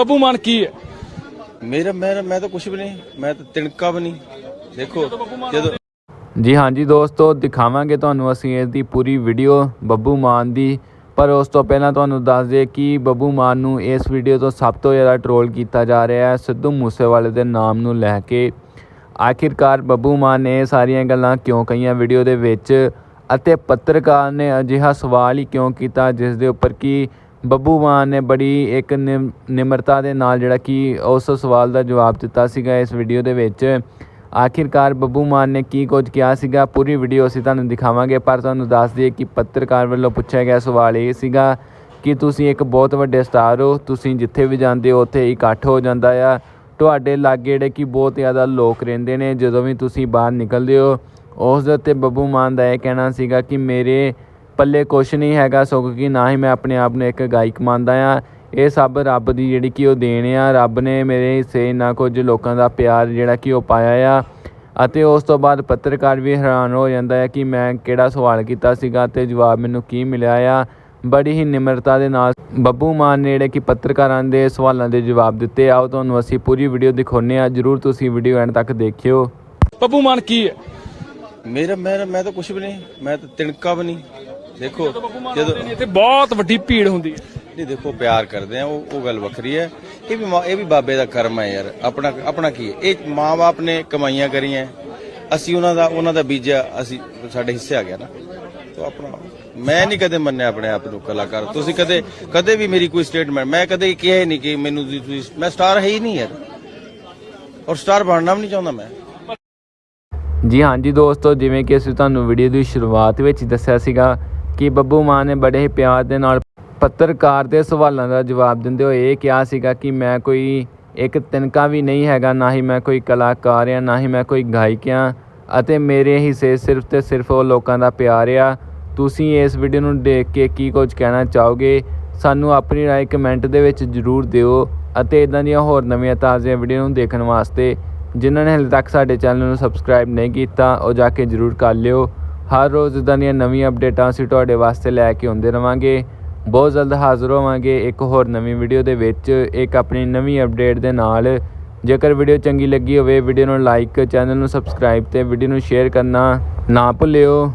ਬੱਬੂ ਮਾਨ ਕੀ ਹੈ? ਮੇਰਾ ਮੈਂ ਮੈਂ ਤਾਂ ਕੁਝ ਵੀ ਨਹੀਂ ਮੈਂ ਤਾਂ ਤਿਣਕਾ ਵੀ ਨਹੀਂ। ਦੇਖੋ ਜਦੋਂ ਜੀ ਹਾਂਜੀ ਦੋਸਤੋ ਦਿਖਾਵਾਂਗੇ ਤੁਹਾਨੂੰ ਅਸੀਂ ਇਸ ਦੀ ਪੂਰੀ ਵੀਡੀਓ ਬੱਬੂ ਮਾਨ ਦੀ। ਪਰ ਉਸ ਤੋਂ ਪਹਿਲਾਂ ਤੁਹਾਨੂੰ ਦੱਸ ਦਈਏ ਕਿ ਬੱਬੂ ਮਾਨ ਨੂੰ ਇਸ ਵੀਡੀਓ ਤੋਂ ਸਭ ਤੋਂ ਜ਼ਿਆਦਾ ਟਰੋਲ ਕੀਤਾ ਜਾ ਰਿਹਾ ਹੈ ਸਿੱਧੂ ਮੂਸੇਵਾਲੇ ਦੇ ਨਾਮ ਨੂੰ ਲੈ ਕੇ। ਆਖਿਰਕਾਰ ਬੱਬੂ ਮਾਨ ਨੇ ਇਹ ਸਾਰੀਆਂ ਗੱਲਾਂ ਕਿਉਂ ਕਹੀਆਂ ਵੀਡੀਓ ਦੇ ਵਿੱਚ? ਅਤੇ ਪੱਤਰਕਾਰ ਨੇ ਅਜਿਹਾ ਸਵਾਲ ਹੀ ਕਿਉਂ ਕੀਤਾ ਜਿਸ ਦੇ ਉੱਪਰ ਕਿ ਬੱਬੂ ਮਾਨ ਨੇ ਬੜੀ ਇੱਕ ਨਿਮ- ਨਿਮਰਤਾ ਦੇ ਨਾਲ ਜਿਹੜਾ ਕਿ ਉਸ ਸਵਾਲ ਦਾ ਜਵਾਬ ਦਿੱਤਾ ਸੀਗਾ ਇਸ ਵੀਡੀਓ ਦੇ ਵਿੱਚ। ਆਖਿਰਕਾਰ ਬੱਬੂ ਮਾਨ ਨੇ ਕੀ ਕੁਝ ਕਿਹਾ ਸੀਗਾ? ਪੂਰੀ ਵੀਡੀਓ ਅਸੀਂ ਤੁਹਾਨੂੰ ਦਿਖਾਵਾਂਗੇ, ਪਰ ਤੁਹਾਨੂੰ ਦੱਸ ਦਈਏ ਕਿ ਪੱਤਰਕਾਰ ਵੱਲੋਂ ਪੁੱਛਿਆ ਗਿਆ ਸਵਾਲ ਇਹ ਸੀਗਾ ਕਿ ਤੁਸੀਂ ਇੱਕ ਬਹੁਤ ਵੱਡੇ ਸਟਾਰ ਹੋ, ਤੁਸੀਂ ਜਿੱਥੇ ਵੀ ਜਾਂਦੇ ਹੋ ਉੱਥੇ ਇਕੱਠ ਹੋ ਜਾਂਦਾ ਆ। ਤੁਹਾਡੇ ਲਾਗੇ ਜਿਹੜੇ ਕਿ ਬਹੁਤ ਜ਼ਿਆਦਾ ਲੋਕ ਰਹਿੰਦੇ ਨੇ, ਜਦੋਂ ਵੀ ਤੁਸੀਂ ਬਾਹਰ ਨਿਕਲਦੇ ਹੋ, ਉਸ ਦੇ ਉੱਤੇ ਬੱਬੂ ਮਾਨ ਦਾ ਇਹ ਕਹਿਣਾ ਸੀਗਾ ਕਿ ਮੇਰੇ ਪੱਲੇ ਕੁਛ ਨਹੀਂ ਹੈਗਾ ਸਗੋਂ ਕਿ ਨਾ ਹੀ ਮੈਂ ਆਪਣੇ ਆਪ ਨੂੰ ਇੱਕ ਗਾਇਕ ਮੰਨਦਾ ਆ ਇਹ ਸਭ ਰੱਬ ਦੀ ਜਿਹੜੀ ਕਿ ਉਹ ਦੇਣ ਆ। ਰੱਬ ਨੇ ਮੇਰੇ ਹਿੱਸੇ ਇੰਨਾ ਕੁਝ ਲੋਕਾਂ ਦਾ ਪਿਆਰ ਜਿਹੜਾ ਕਿ ਉਹ ਪਾਇਆ ਆ। ਅਤੇ ਉਸ ਤੋਂ ਬਾਅਦ ਪੱਤਰਕਾਰ ਵੀ ਹੈਰਾਨ ਹੋ ਜਾਂਦਾ ਹੈ ਕਿ ਮੈਂ ਕਿਹੜਾ ਸਵਾਲ ਕੀਤਾ ਸੀਗਾ ਤੇ ਜਵਾਬ ਮੈਨੂੰ ਕੀ ਮਿਲਿਆ ਆ। ਬੜੀ ਹੀ ਨਿਮਰਤਾ ਦੇ ਨਾਲ ਬੱਬੂ ਮਾਨ ਨੇ ਜਿਹੜੇ ਕਿ ਪੱਤਰਕਾਰਾਂ ਦੇ ਸਵਾਲਾਂ ਦੇ ਜਵਾਬ ਦਿੱਤੇ ਆਓ ਤੁਹਾਨੂੰ ਅਸੀਂ ਪੂਰੀ ਵੀਡੀਓ ਦਿਖਾਉਂਦੇ ਆ ਜਰੂਰ ਤੁਸੀਂ ਵੀਡੀਓ ਐਂਡ ਤੱਕ ਦੇਖਿਓ। ਬੱਬੂ ਮਾਨ ਕੀ ਹੈ? ਮੇਰਾ ਮੈਂ ਮੈਂ ਤਾਂ ਕੁਝ ਵੀ ਨਹੀਂ। ਮੈਂ ਤਾਂ ਤਿਣਕਾ ਵੀ ਨਹੀਂ। ਦੇਖੋ ਜਦੋਂ ਇੱਥੇ ਬਹੁਤ ਵੱਡੀ ਭੀੜ ਹੁੰਦੀ ਹੈ। ਨਹੀਂ ਦੇਖੋ ਪਿਆਰ ਕਰਦੇ ਆ ਉਹ ਉਹ ਗੱਲ ਵੱਖਰੀ ਹੈ। ਇਹ ਵੀ ਮਾਂ- ਇਹ ਵੀ ਬਾਬੇ ਦਾ ਕਰਮ ਹੈ ਯਾਰ। ਆਪਣਾ ਆਪਣਾ ਕੀ ਹੈ? ਇਹ ਮਾਂ-ਬਾਪ ਨੇ ਕਮਾਈਆਂ ਕਰੀਆਂ। ਅਸੀਂ ਉਹਨਾਂ ਦਾ ਉਹਨਾਂ ਦਾ ਬੀਜਿਆ ਅਸੀਂ ਸਾਡੇ ਹਿੱਸੇ ਆ ਗਿਆ ਨਾ। ਤਾਂ ਆਪਣਾ ਮੈਂ ਨਹੀਂ ਕਦੇ ਮੰਨਿਆ ਆਪਣੇ ਆਪ ਨੂੰ ਕਲਾਕਾਰ। ਤੁਸੀਂ ਕਦੇ ਕਦੇ ਵੀ ਮੇਰੀ ਕੋਈ ਸਟੇਟਮੈਂਟ ਮੈਂ ਕਦੇ ਕਿਹਾ ਹੀ ਨਹੀਂ ਕਿ ਮੈਨੂੰ ਤੁਸੀਂ- ਤੁਸੀਂ ਮੈਂ ਸਟਾਰ ਹੈ ਹੀ ਨਹੀਂ ਯਾਰ। ਔਰ ਸਟਾਰ ਬਣਨਾ ਵੀ ਨਹੀਂ ਚਾਹੁੰਦਾ ਮੈਂ। ਜੀ ਹਾਂਜੀ ਦੋਸਤੋ ਜਿਵੇਂ ਕਿ ਅਸੀਂ ਤੁਹਾਨੂੰ ਵੀਡੀਓ ਦੀ ਸ਼ੁਰੂਆਤ ਵਿੱਚ ਹੀ ਦੱਸਿਆ ਸੀਗਾ ਕਿ ਬੱਬੂ ਮਾਨ ਨੇ ਬੜੇ ਹੀ ਪਿਆਰ ਦੇ ਨਾਲ ਪੱਤਰਕਾਰ ਦੇ ਸਵਾਲਾਂ ਦਾ ਜਵਾਬ ਦਿੰਦੇ ਹੋਏ ਇਹ ਕਿਹਾ ਸੀਗਾ ਕਿ ਮੈਂ ਕੋਈ ਇੱਕ ਤਿਨਕਾ ਵੀ ਨਹੀਂ ਹੈਗਾ, ਨਾ ਹੀ ਮੈਂ ਕੋਈ ਕਲਾਕਾਰ ਆ ਨਾ ਹੀ ਮੈਂ ਕੋਈ ਗਾਇਕ ਆ ਅਤੇ ਮੇਰੇ ਹਿੱਸੇ ਸਿਰਫ ਤੇ ਸਿਰਫ ਉਹ ਲੋਕਾਂ ਦਾ ਪਿਆਰ ਆ। ਤੁਸੀਂ ਇਸ ਵੀਡੀਓ ਨੂੰ ਦੇਖ ਕੇ ਕੀ ਕੁਝ ਕਹਿਣਾ ਚਾਹੋਗੇ? ਸਾਨੂੰ ਆਪਣੀ ਰਾਏ ਕਮੈਂਟ ਦੇ ਵਿੱਚ ਜਰੂਰ ਦਿਓ ਅਤੇ ਇਦਾਂ ਦੀਆਂ ਹੋਰ ਨਵੀਆਂ ਤਾਜ਼ੀਆਂ ਵੀਡੀਓ ਨੂੰ ਦੇਖਣ ਵਾਸਤੇ ਜਿਨ੍ਹਾਂ ਨੇ ਹਲੇ ਤੱਕ ਸਾਡੇ ਚੈਨਲ ਨੂੰ ਸਬਸਕ੍ਰਾਈਬ ਨਹੀਂ ਕੀਤਾ, ਉਹ ਜਾ ਕੇ ਜਰੂਰ ਕਰ ਲਿਓ। ਹਰ ਰੋਜ਼ ਇਦਾਂ ਦੀਆਂ ਨਵੀਆਂ ਅਪਡੇਟਾਂ ਅਸੀਂ ਤੁਹਾਡੇ ਵਾਸਤੇ ਲੈ ਕੇ ਆਉਂਦੇ ਰਵਾਂਗੇ। ਬਹੁਤ ਜਲਦ ਹਾਜ਼ਰ ਹੋਵਾਂਗੇ ਇੱਕ ਹੋਰ ਨਵੀਂ ਵੀਡੀਓ ਦੇ ਵਿੱਚ, ਇੱਕ ਆਪਣੀ ਨਵੀਂ ਅਪਡੇਟ ਦੇ ਨਾਲ। ਜੇਕਰ ਵੀਡੀਓ ਚੰਗੀ ਲੱਗੀ ਹੋਵੇ ਵੀਡੀਓ ਨੂੰ ਲਾਈਕ ਚੈਨਲ ਨੂੰ ਸਬਸਕ੍ਰਾਈਬ ਤੇ ਵੀਡੀਓ ਨੂੰ ਸ਼ੇਅਰ ਕਰਨਾ ਨਾ ਭੁੱਲਿਓ।